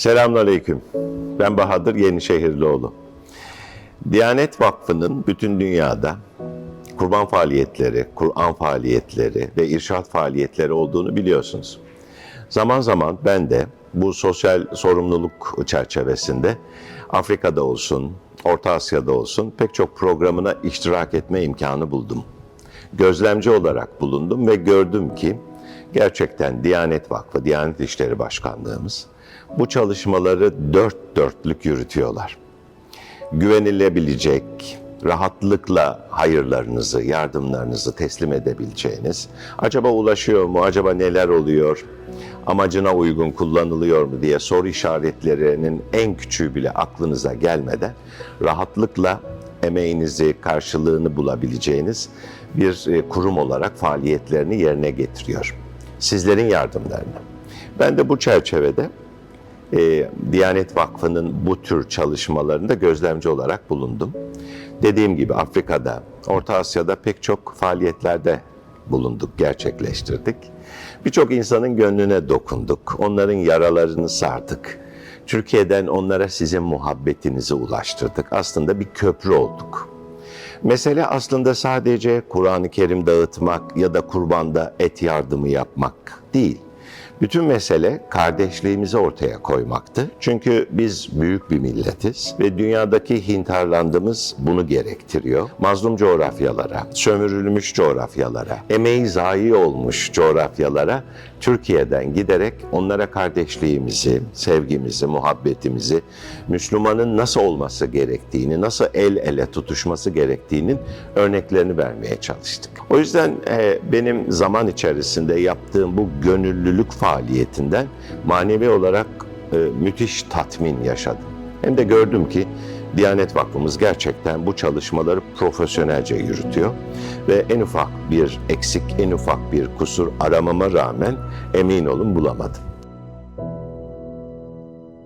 Selamünaleyküm. Ben Bahadır Yenişehirlioğlu. Diyanet Vakfı'nın bütün dünyada kurban faaliyetleri, Kur'an faaliyetleri ve irşat faaliyetleri olduğunu biliyorsunuz. Zaman zaman ben de bu sosyal sorumluluk çerçevesinde Afrika'da olsun, Orta Asya'da olsun pek çok programına iştirak etme imkanı buldum. Gözlemci olarak bulundum ve gördüm ki gerçekten Diyanet Vakfı, Diyanet İşleri Başkanlığımız bu çalışmaları dört dörtlük yürütüyorlar güvenilebilecek, rahatlıkla hayırlarınızı, yardımlarınızı teslim edebileceğiniz, acaba ulaşıyor mu, acaba neler oluyor, amacına uygun kullanılıyor mu diye soru işaretlerinin en küçüğü bile aklınıza gelmeden rahatlıkla emeğinizi, karşılığını bulabileceğiniz bir e, kurum olarak faaliyetlerini yerine getiriyor. Sizlerin yardımlarını. Ben de bu çerçevede e, Diyanet Vakfı'nın bu tür çalışmalarında gözlemci olarak bulundum. Dediğim gibi Afrika'da, Orta Asya'da pek çok faaliyetlerde bulunduk, gerçekleştirdik. Birçok insanın gönlüne dokunduk, onların yaralarını sardık. Türkiye'den onlara sizin muhabbetinizi ulaştırdık. Aslında bir köprü olduk. Mesele aslında sadece Kur'an-ı Kerim dağıtmak ya da kurbanda et yardımı yapmak değil. Bütün mesele kardeşliğimizi ortaya koymaktı. Çünkü biz büyük bir milletiz ve dünyadaki hintarlandığımız bunu gerektiriyor. Mazlum coğrafyalara, sömürülmüş coğrafyalara, emeği zayi olmuş coğrafyalara Türkiye'den giderek onlara kardeşliğimizi, sevgimizi, muhabbetimizi, Müslümanın nasıl olması gerektiğini, nasıl el ele tutuşması gerektiğinin örneklerini vermeye çalıştık. O yüzden e, benim zaman içerisinde yaptığım bu gönüllülük faaliyetinden manevi olarak e, müthiş tatmin yaşadım. Hem de gördüm ki Diyanet Vakfımız gerçekten bu çalışmaları profesyonelce yürütüyor ve en ufak bir eksik, en ufak bir kusur aramama rağmen emin olun bulamadım.